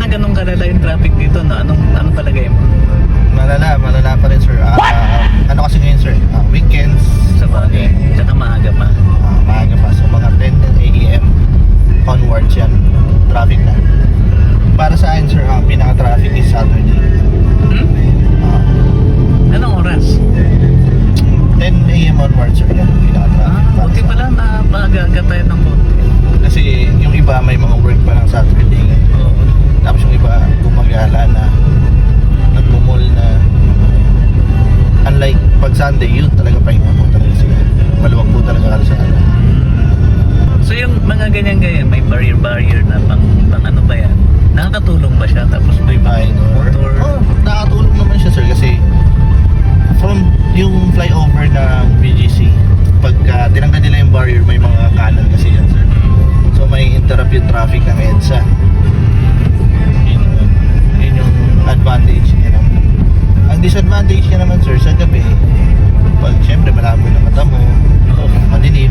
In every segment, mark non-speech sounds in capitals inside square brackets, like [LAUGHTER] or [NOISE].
na ganun kalala yung traffic dito, no? Anong, anong palagay mo? Malala, malala pa rin sir. Ah, ah, ano kasi ngayon sir? Ah, weekends, Sa bagay. Tsaka maaga pa. ah, maaga pa. So mga 10 a.m. onwards yan. Traffic na. Para sa akin sir, ang pinaka-traffic is Saturday. Hmm? Ah, Anong oras? 10 a.m. onwards sir, yan ang pinaka-traffic. Ah, sa- pala na maaga tayo ng konti. Kasi yung iba may mga work pa ng Saturday. Oo. Tapos yung iba gumagala na nagmumol na unlike pag Sunday yun talaga pahinga po talaga sila maluwag po talaga kalsada So yung mga ganyan-ganyan, may barrier-barrier na pang, pang ano ba yan? Nakakatulong ba siya? Tapos may Ay, motor? oh, nakatulong naman siya sir kasi from yung flyover ng BGC pagka tinanggal nila yung barrier may mga kanan kasi yan sir so may interrupt yung traffic ng EDSA disadvantage niya naman sir. Sa gabi pag syempre malabo na mata mo madilim.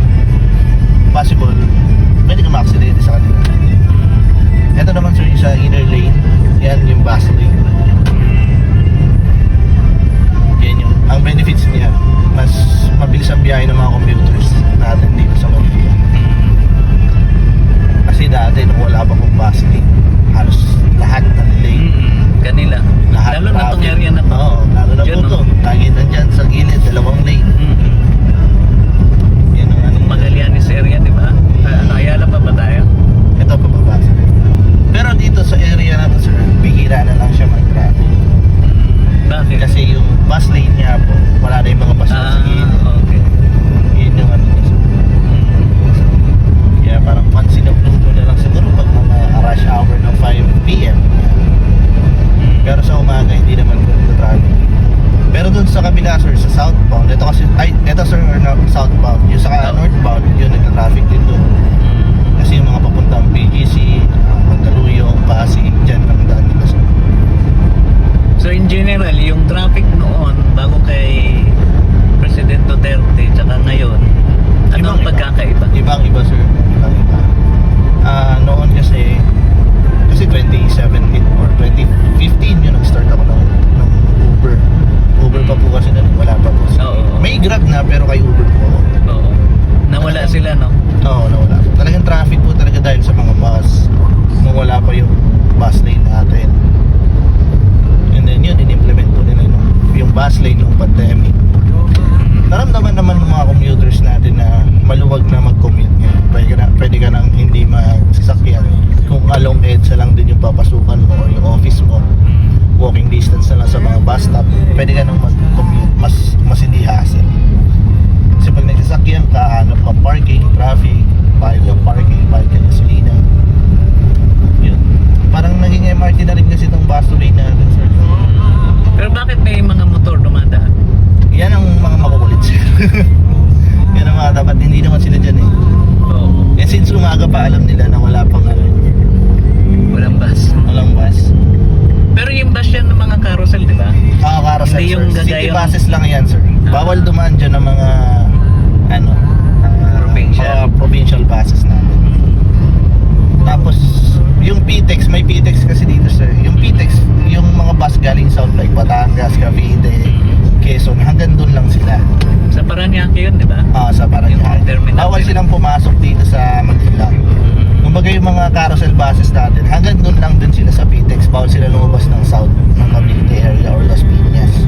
Possible pwede ka ma-accidente sa kanila umaga hindi naman ganun traffic. Pero dun sa kabila sir, sa southbound, ito kasi, ay, ito sir, na, southbound. Yung sa northbound, yun nagka-traffic din dun. Kasi yung mga papuntang PGC, uh, Mandaluyong, Pasig, dyan ang daan nila sir. So in general, yung traffic noon bago kay President Duterte tsaka ngayon, ano ang pagkakaiba? Ibang iba sir, ibang iba. Hanggang doon lang sila. Sa Paranaque yun, di ba? Ah, sa Paranaque. Bawal sila. silang pumasok dito sa Manila. Kumbaga yung mga carousel buses natin, hanggang doon lang din sila sa PTEX. Bawal sila lumabas ng South, ng Cavite area or Las Piñas.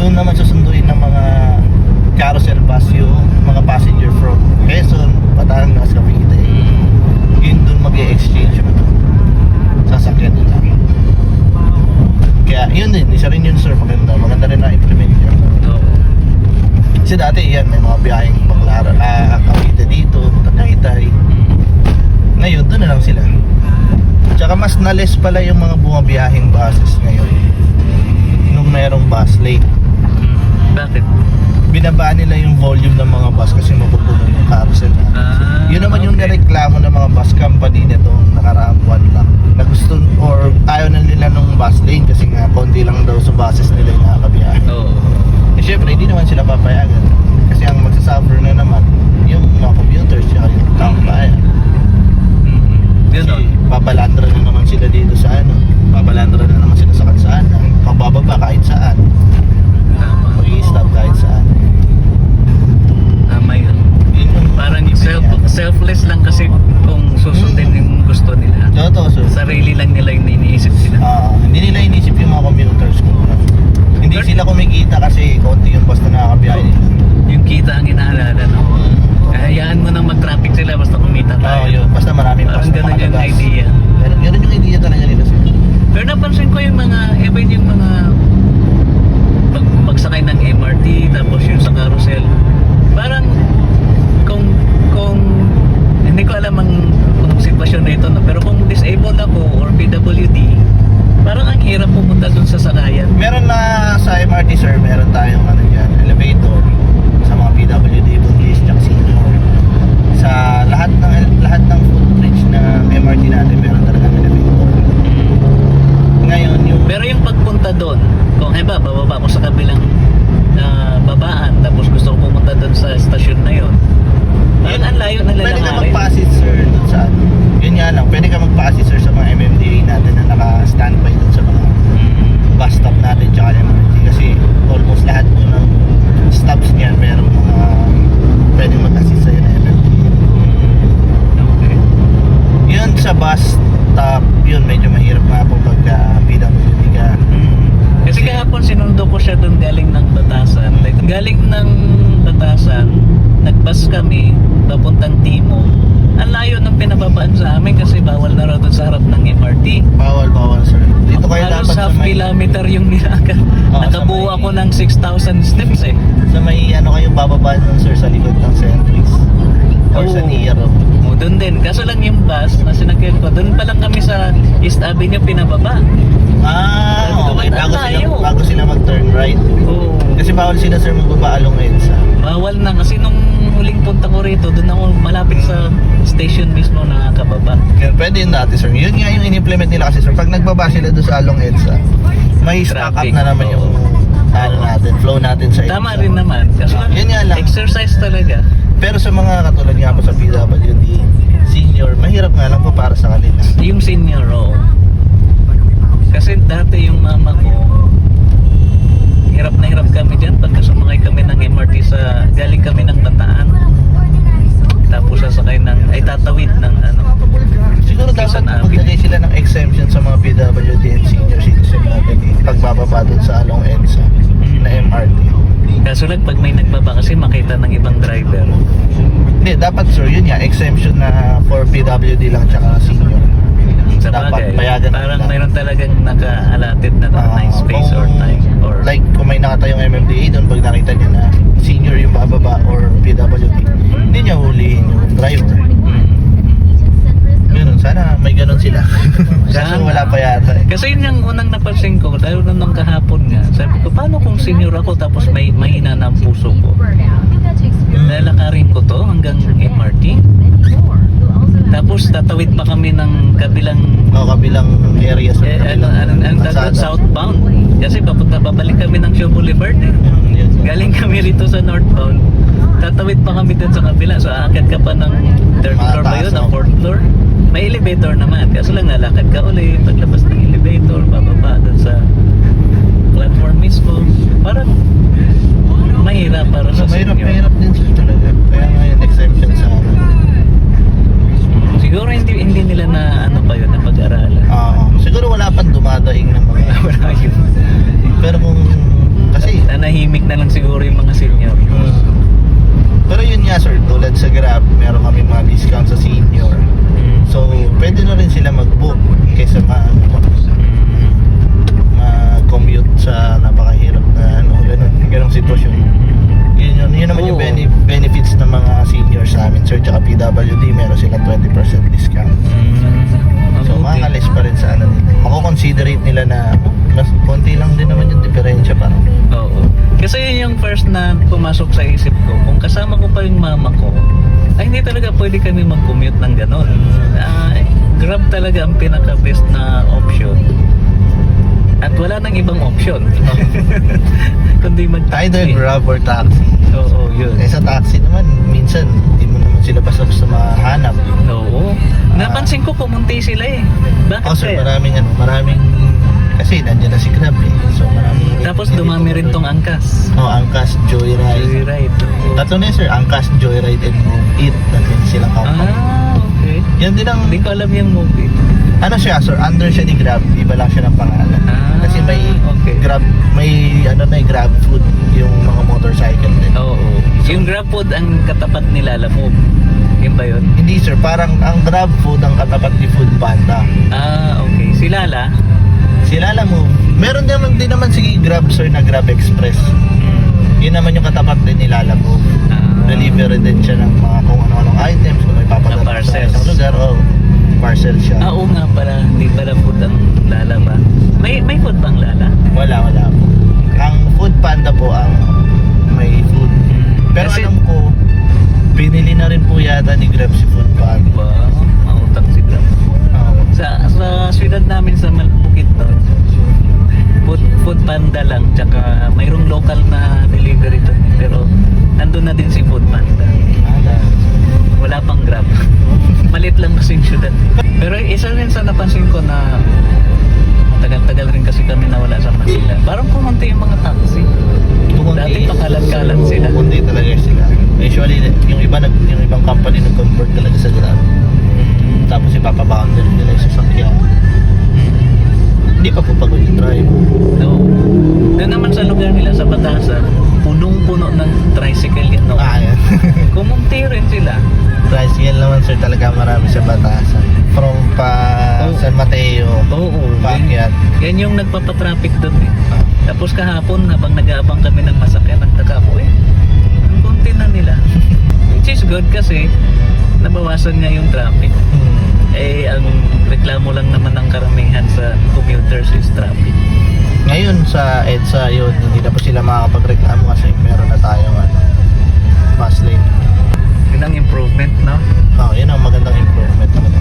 Doon naman susunduin ng mga carousel bus yung mga passenger from Quezon, Batangas, Cavite. Yun doon mag exchange yung sasakyan nila. Kaya yun din, isa rin yun sir, maganda. Maganda rin na implement yun. Oo. Kasi dati yan, may mga biyaheng Baclara, ah, Cavite dito, Tagaytay. Ngayon, doon na lang sila. Tsaka mas pala yung mga bumabiyaheng buses ngayon. Nung mayroong bus lane. Bakit? Binabaan nila yung volume ng mga bus kasi mapupuno yung carousel. Ah, Yun naman yung okay. nareklamo ng mga bus company nitong nakaraang buwan lang. Na gusto, or ayaw na nila nung bus lane kasi nga konti lang daw sa buses nila yung nakakabiyahe. Oo. Eh syempre, hindi naman sila papayagan. Kasi ang magsasuffer na naman, yung mga commuters, tsaka yung taong bayan. Mm. Ganon. Kasi babalandra na naman sila dito sa ano. Babalandra na naman sila sa kalsada. Magbababa kahit saan. Mag-i-stop kahit saan. Tama yun. Parang self, selfless lang kasi kung susundin yung gusto nila. Totoo, so, Sarili lang nila yung iniisip nila. ah, hindi nila inisip yung mga commuters ko. Hindi sila kumikita kasi konti yung basta nakakabiyahe nila. Yung kita ang inaalala, no? Hayaan mo nang mag-traffic sila basta kumita Oo, tayo. yun. Basta maraming Parang bus na ganun yung makalabas. idea. Ganun, ganun yung idea talaga nila sir. Pero napansin ko yung mga, even yung mga mag, magsakay ng MRT tapos yung sa carousel. Parang kung kung hindi ko alam ang kung sitwasyon nito no, pero kung disabled ako or PWD, parang ang hirap pumunta dun sa sakayan. Meron na sa MRT sir, meron tayong ano dyan, elevator sa mga PWD, buntis, tsaka senior. Sa lahat ng lahat ng footbridge na MRT natin, meron talaga elevator. Ngayon, yung Pero yung pagpunta doon, kung halimbawa bababa ako sa kabilang ah, babaan tapos gusto ko pumunta doon sa stasyon na yon. Parang ang layo na Pwede ka lalakarin. magpa-assist sir dun sa ano. Yun nga lang, pwede ka magpa-assist sir sa mga MMDA natin na naka-standby dun sa mga Mm. bus stop natin tsaka MRT kasi almost lahat po ng stops niyan meron mga pwedeng mag-assist sa'yo na MMDA. Okay. Yun sa bus stop, yun medyo mahirap nga po pagka PWD ka. Mm. Kasi kahapon sinundo ko siya doon galing ng Batasan. Like, galing ng Batasan, nagbus kami papuntang Timog. Ang layo ng pinababaan sa amin kasi bawal na raw sa harap ng MRT. Bawal, bawal sir. Dito kayo Halos dapat sa half may, kilometer yung nilakad. Oo, Nakabuo sa may- ako ng 6,000 steps eh. sa may ano kayo bababa nun sir sa likod ng Centrix. Or sa Oo. Nero. O, doon din. Kaso lang yung bus na sinakyan ko, doon pa lang kami sa East Avenue pinababa. Ah, okay. Bago sila, bago sila mag-turn right. Oo. Kasi bawal sila sir magbaba along EDSA. Bawal na kasi nung huling punta ko rito, doon ako malapit sa station mismo nakakababa. Yun, pwede yun dati sir. Yun nga yung in-implement nila kasi sir. Pag nagbaba sila doon sa along EDSA, may stock up Traffic. na naman yung ano natin, flow natin sa Tama EDSA. rin naman. Kasi yun nga lang. exercise talaga. Pero sa mga katulad nga po sa PWD, senior, mahirap nga lang po para sa kanila. Yung senior, oo. Kasi dati yung mama ko, hirap na hirap kami dyan pagka sumakay kami ng MRT sa, galing kami ng Bataan. Tapos sasakay ng, ay tatawid ng ano. Siguro dapat maglagay sila ng exemption sa mga PWD and senior citizen natin eh, pagbababa dun sa along EDSA na MRT. Kaso lang pag may nagbaba kasi makita ng ibang driver. Hindi, dapat sir, yun nga, exemption na for PWD lang tsaka senior. Sa Dapat bagay, na parang nila. mayroon talagang naka-allotted na Ah, time space or time. Or, Like, kung may nakatayong MMDA doon, pag nakita niya na senior yung bababa or PWD, hindi niya huliin yung driver. Sana may ganun sila. [LAUGHS] Kaso wala pa yata eh. Kasi yun yung unang napansin ko, dahil nung nung kahapon nga, sabi ko, paano kung senior ako tapos may mahina na ang puso ko? Lalakarin ko to hanggang MRT. Tapos tatawid pa kami ng kabilang O kabilang areas ng eh, ano, ano, ano, kalsada. southbound. Kasi papunta babalik kami ng Shaw Boulevard eh. Mm. Galing kami rito sa northbound. Tatawid pa kami dun sa kabila. So aakyat ka pa ng third floor ba yun? Mataas, Ng no? fourth floor? May elevator naman. Kaso lang nalakad ka ulit. Paglabas ng elevator, bababa dun sa platform mismo. Parang mahirap para sa Mahirap, senior. mahirap din sir talaga. Kaya nga yung exemption sa ano. Siguro hindi hindi nila na ano pa yun na pag-aralan. Oo. siguro wala pang dumadaing ng mga... [LAUGHS] Wala yun. Pero kung... Kasi... Nanahimik na lang siguro yung mga senior. Mm. Pero yun nga sir, tulad sa Grab, meron kami mga discount sa senior. So, pwede na rin sila mag-book kaysa ma Mm. ma-commute sa napakahirap na ano, ganun, ganung sitwasyon. Yun, yun, yun naman yung bene- benefits ng mga seniors sa amin, sir, tsaka PWD, meron silang 20% discount. Mm. So, makakalis pa rin sa ano nila. Mako-considerate nila na mas konti lang din naman yung diferensya parang. Oo. Kasi yun yung first na pumasok sa isip ko. Kung kasama ko pa yung mama ko, ay hindi talaga pwede kami mag-commute ng ganon. Ah, Grab talaga ang pinaka-best na option. At wala nang ibang option. [LAUGHS] Kundi mag-taxi. Either Grab or taxi. Oo, yun. Eh sa taxi naman, minsan, hindi mo naman sila basta-basta mahanap. Oo. Napansin ko kumunti sila eh. Bakit Oh, sir, kaya? maraming, ano, maraming, kasi nandiyan na si Grab eh. So, maraming... Tapos dumami rin tong angkas. Oh, Angkas, Joyride. Joyride. Tatlo na yun, sir. Angkas, Joyride, and Move It. Tatlo silang company. Ah, okay. Yan din ang, Hindi ko alam yung movie. ano siya, sir, under siya ni Grab. Iba lang siya ng pangalan. Ah, Kasi may okay. Grab, may ano na eh, Grab food yung mga motorcycle din. Oo. Yung Grab Food ang katapat ni Lala Move. Yun ba yun? Hindi sir, parang ang Grab food ang katapat ni Food Panda. Ah, okay. Si Lala? Sila lang mo. Meron naman din naman si Grab sir na Grab Express. Hmm. Yun naman yung katapat din ni Lala Move. Ah, Delivery din siya ng mga kung ano-anong items, kung may papadala sa isang lugar, o parcel siya. Ah, oo nga pala. Hindi pala food ang Lala ba? May may food bang Lala? Wala, wala po. Ang Food Panda po ang may food. Pero Kasi, alam ko, binili na rin po yata ni Grab si Food Panda. Sa sa syudad namin sa Malbukit to, food, food panda lang tsaka mayroong local na delivery doon pero nandun na din si food panda wala pang grab [LAUGHS] malit lang kasi yung syudad pero isa rin sa napansin ko na tagal-tagal rin kasi kami nawala sa Manila parang kumunti yung mga taxi Kumunti. Dati pakalat-kalat sila. Kumunti talaga sila. Usually, yung iba nag, yung ibang company nag-convert talaga sa Grab. Tapos ipapaboundary nila yung sasakyan. Hindi pa po pagod yung drive. no. doon naman sa lugar nila sa Batasan punong-puno ng tricycle yan no? Ah, yan. [LAUGHS] kumunti rin sila Tricycle naman sir talaga marami sa batasan. From pa Oh. San Mateo, Oo, Paakyat. yan yung nagpapatraffic doon eh. Ah, Tapos kahapon, habang nag-aabang kami ng masakyan, nagtaka ko eh. Ang konti na nila. [LAUGHS] Which is good kasi nabawasan nga yung traffic. hmm. Eh, ang reklamo lang naman ng karamihan sa commuters is traffic. Ngayon sa EDSA yun, hindi na po sila makakapagreklamo kasi meron na tayong ano, bus lane. Yun ang improvement, no? Oh, yun ang magandang improvement talaga.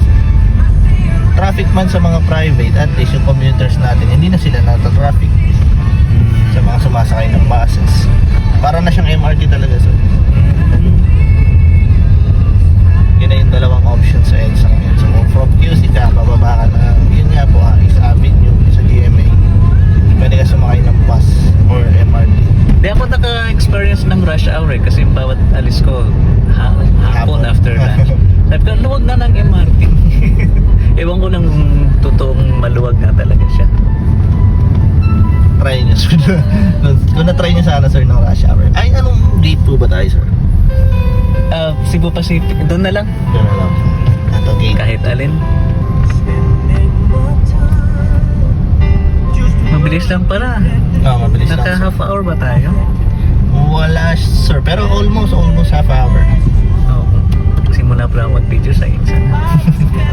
Traffic man sa mga private, at least yung commuters natin, hindi na sila nata-traffic sa mga sumasakay ng buses. Para na siyang MRT talaga sir. [LAUGHS] Kung na-try niyo sana sir ng rush hour. Ay, anong date po ba tayo sir? Uh, Cebu Pacific. Doon na lang. Doon na lang. At okay. Kahit alin. Mabilis lang pala. Oo, oh, mabilis Naka lang. Naka half hour ba tayo? Wala sir. Pero almost, almost half hour. Oo. Oh, simula pala mag-video sa Instagram. [LAUGHS]